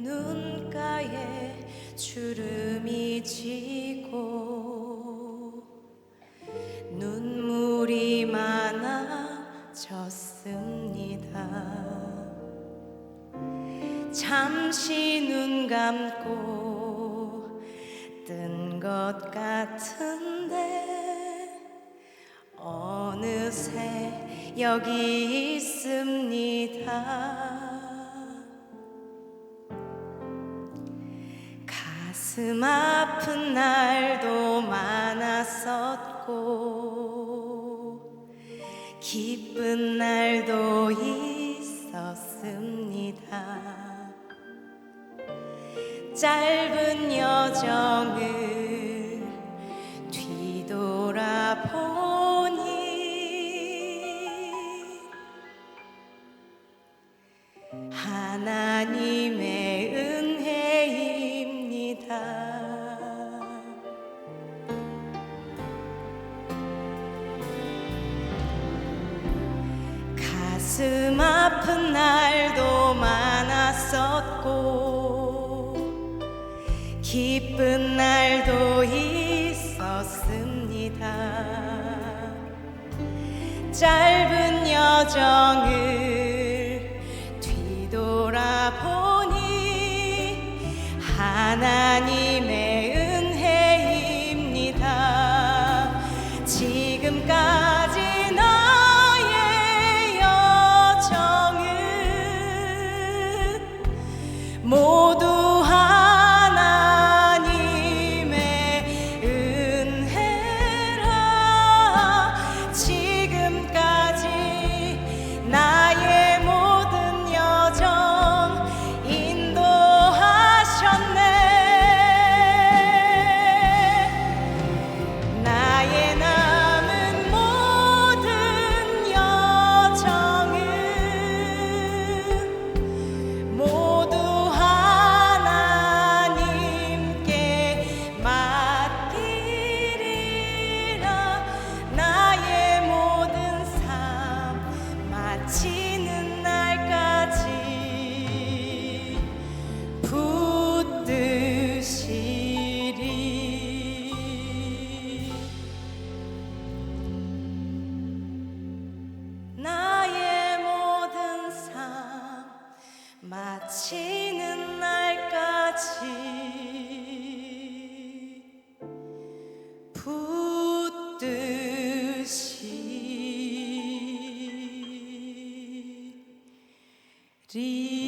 눈가에 주름이 지고 눈물이 많아졌습니다. 잠시 눈 감고 뜬 것 같은데 어느새 여기 있습니다. 가슴 아픈 날도 많았었고 기쁜 날도 있었습니다. 짧은 여정을 뒤돌아보니 하나님의 가슴 아픈 날도 많았었고 기쁜 날도 있었습니다. 짧은 여정을 마치는 날까지 붙드시리